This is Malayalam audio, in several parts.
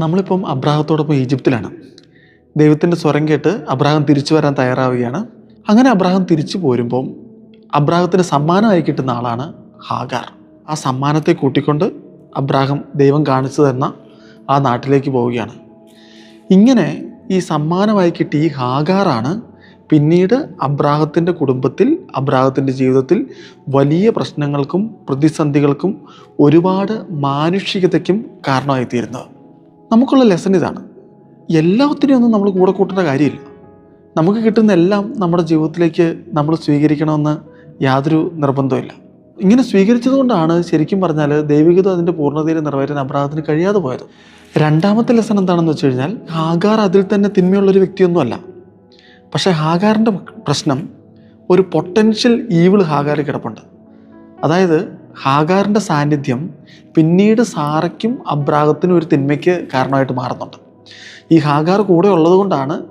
നമ്മളിപ്പം അബ്രാഹത്തോടൊപ്പം ഈജിപ്തിലാണ്. ദൈവത്തിന്റെ സ്വരം കേട്ട് അബ്രാഹം തിരിച്ചു വരാൻ തയ്യാറാവുകയാണ്. അങ്ങനെ അബ്രാഹം തിരിച്ചു പോരുമ്പം അബ്രാഹത്തിന് സമ്മാനമായി കിട്ടുന്ന ആളാണ് ഹാഗാർ. ആ സമ്മാനത്തെ കൂട്ടിക്കൊണ്ട് അബ്രാഹം ദൈവം കാണിച്ചു തന്ന ആ നാട്ടിലേക്ക് പോവുകയാണ്. ഇങ്ങനെ ഈ സമ്മാനമായി കിട്ടിയ ഈ ഹാഗാറാണ് പിന്നീട് അബ്രാഹത്തിന്റെ കുടുംബത്തിൽ അബ്രാഹത്തിന്റെ ജീവിതത്തിൽ വലിയ പ്രശ്നങ്ങൾക്കും പ്രതിസന്ധികൾക്കും ഒരുപാട് മാനുഷികതയ്ക്കും കാരണമായി തീരുന്നത് നമുക്കുള്ള ലെസൺ ഇതാണ്. എല്ലാത്തിനും ഒന്നും നമ്മൾ കൂടെ കൂട്ടേണ്ട കാര്യമില്ല. നമുക്ക് കിട്ടുന്ന എല്ലാം നമ്മുടെ ജീവിതത്തിലേക്ക് നമ്മൾ സ്വീകരിക്കണമെന്ന് യാതൊരു നിർബന്ധമില്ല ഇങ്ങനെ സ്വീകരിച്ചതുകൊണ്ടാണ് ശരിക്കും പറഞ്ഞാൽ ദൈവികത അതിന്റെ പൂർണതയിൽ നിറവേറ്റാൻ അബ്രാഹത്തിന് കഴിയാതെ പോയത്. രണ്ടാമത്തെ ലെസൺ എന്താണെന്ന് വെച്ച് കഴിഞ്ഞാൽ ഹാഗാർ അതിൽ തന്നെ തിന്മയുള്ളൊരു വ്യക്തിയൊന്നുമല്ല. പക്ഷേ ഹാഗാറിന്റെ പ്രശ്നം ഒരു പൊട്ടൻഷ്യൽ ഈവിൾ ഹാഗാറിൽ കിടപ്പുണ്ട്. അതായത് ഹാഗാറിന്റെ സാന്നിധ്യം പിന്നീട് സാറയ്ക്കും അബ്രാഹത്തിനും ഒരു തിന്മയ്ക്ക് കാരണമായിട്ട് മാറുന്നുണ്ട്. ഈ ഹാഗാർ കൂടെ ഉള്ളതുകൊണ്ടാണ്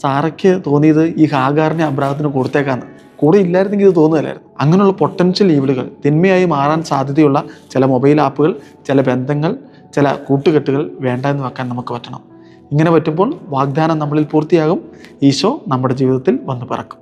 സാറയ്ക്ക് തോന്നിയത് ഈ ഹാഗാറിനെ അബ്രാഹത്തിന് കൊടുത്തേക്കാന്ന്. കൂടെ ഇല്ലായിരുന്നെങ്കിൽ ഇത് തോന്നുകയില്ലായിരുന്നു. അങ്ങനെയുള്ള പൊട്ടൻഷ്യൽ ഈവിളുകൾ തിന്മയായി മാറാൻ സാധ്യതയുള്ള ചില മൊബൈൽ ആപ്പുകൾ ചില ബന്ധങ്ങൾ ചില കൂട്ടുകെട്ടുകൾ വേണ്ട എന്ന് വെക്കാൻ നമുക്ക് പറ്റണം. ഇങ്ങനെ പറ്റുമ്പോൾ വാഗ്ദാനം നമ്മളിൽ പൂർത്തിയാകും. ഈശോ നമ്മുടെ ജീവിതത്തിൽ വന്നു പിറക്കും.